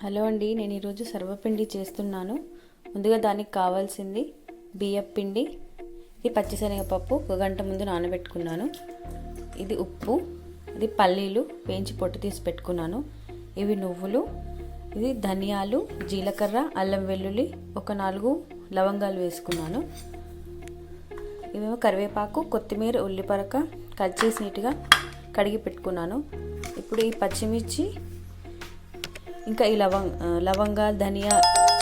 Hello అండి నేను ఈరోజు సర్వపిండి చేస్తున్నాను. ముందుగా దానికి కావాల్సింది బియ్యం పిండి ఇది పచ్చిశనగపప్పు ఒక గంట ముందు నానబెట్టుకున్నాను. ఇది ఉప్పు ఇది పల్లీలు వేయించి పొట్టు తీసి పెట్టుకున్నాను. ఇవి నువ్వులు ఇది ధనియాలు జీలకర్ర అల్లం వెల్లుల్లి ఒక నాలుగు లవంగాలు వేసుకున్నాను. ఇవేమో కరివేపాకు కొత్తిమీర ఉల్లిపరక కట్ చేసి నీట్గా కడిగి పెట్టుకున్నాను. ఇప్పుడు ఈ పచ్చిమిర్చి ఇంకా ఈ లవంగ లవంగా ధనియా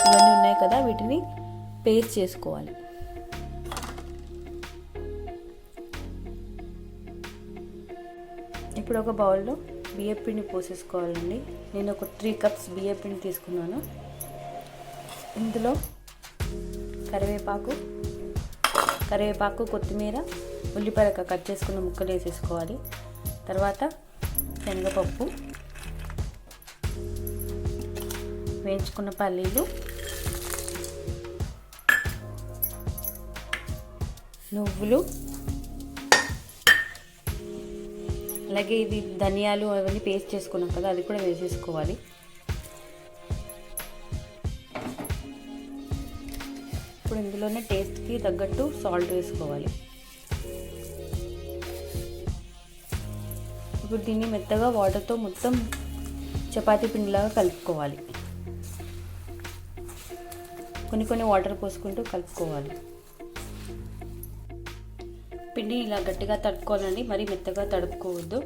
ఇవన్నీ ఉన్నాయి కదా వీటిని పేస్ట్ చేసుకోవాలి. ఇప్పుడు ఒక బౌల్లో బియ్యం పిండి పోసేసుకోవాలండి. నేను ఒక త్రీ కప్స్ బియ్యం పిండి తీసుకున్నాను. ఇందులో కరివేపాకు కరివేపాకు కొత్తిమీర ఉల్లిపాయ కట్ చేసుకున్న ముక్కలు వేసేసుకోవాలి. తర్వాత శనగపప్పు వేయించుకున్న పల్లీలు. నువ్వులు. అలాగే ఇది ధనియాలు అవన్నీ పేస్ట్ చేసుకున్నాం కదా అది కూడా వేసేసుకోవాలి. ఇప్పుడు ఇందులోనే టేస్ట్కి తగ్గట్టు సాల్ట్ వేసుకోవాలి. ఇప్పుడు దీన్ని మెత్తగా వాటర్తో మొత్తం చపాతీ పిండిలాగా కలుపుకోవాలి. కొన్ని కొన్ని వాటర్ పోసుకుంటూ కలుపుకోవాలి. పిండి ఇలా గట్టిగా తడుపుకోవాలండి మరీ మెత్తగా తడుపుకోవద్దు.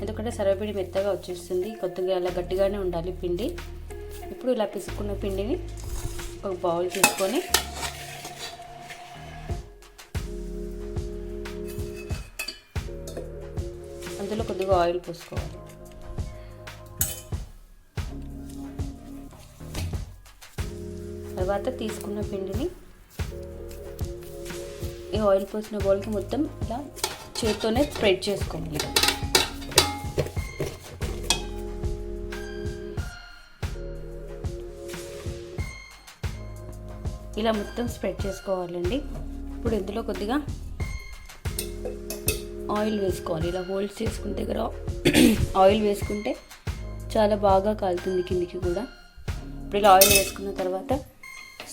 ఎందుకంటే సర్వపిండి మెత్తగా వచ్చేస్తుంది కొద్దిగా అలా గట్టిగానే ఉండాలి పిండి. ఇప్పుడు ఇలా పిసుకున్న పిండిని ఒక బౌల్ తీసుకొని అందులో కొద్దిగా ఆయిల్ పోసుకోవాలి. తర్వాత తీసుకున్న పిండిని ఈ ఆయిల్ పోసిన బౌల్కి మొత్తం ఇలా చేత్తోనే స్ప్రెడ్ చేసుకోవాలి. ఇలా మొత్తం స్ప్రెడ్ చేసుకోవాలండి. ఇప్పుడు ఇందులో కొద్దిగా ఆయిల్ వేసుకోవాలి. ఇలా హోల్డ్స్ చేసుకున్న దగ్గర ఆయిల్ వేసుకుంటే చాలా బాగా కాలుతుంది కిందికి కూడా. ఇప్పుడు ఇలా ఆయిల్ వేసుకున్న తర్వాత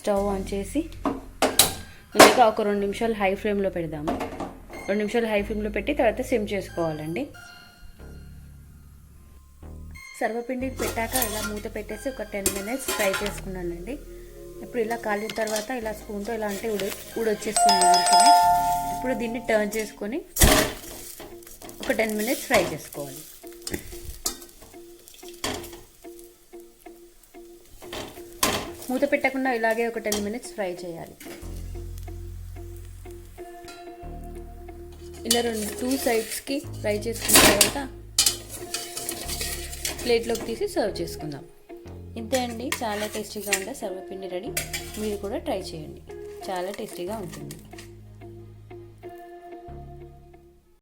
స్టవ్ ఆన్ చేసి ఇంకా ఒక రెండు నిమిషాలు హై ఫ్లేమ్లో పెడదాము. రెండు నిమిషాలు హై ఫ్లేమ్లో పెట్టి తర్వాత సిమ్ చేసుకోవాలండి. సర్వపిండి పెట్టాక ఇలా మూత పెట్టేసి ఒక టెన్ మినిట్స్ ఫ్రై చేసుకున్నానండి. ఇప్పుడు ఇలా కాలిన తర్వాత ఇలా స్పూన్తో ఇలా అంటే ఉడి ఉడొచ్చేస్తుంది ఇప్పుడు దీన్ని టర్న్ చేసుకొని ఒక టెన్ మినిట్స్ ఫ్రై చేసుకోవాలి. మూత పెట్టకుండా ఇలాగే ఒక టెన్ మినిట్స్ ఫ్రై చేయాలి. ఇలా రెండు టూ సైడ్స్కి ఫ్రై చేసుకున్న తర్వాత ప్లేట్లోకి తీసి సర్వ్ చేసుకుందాం. ఇంతే అండి. చాలా టేస్టీగా ఉండే సర్వపిండి రెడీ. మీరు కూడా ట్రై చేయండి. చాలా టేస్టీగా ఉంటుంది.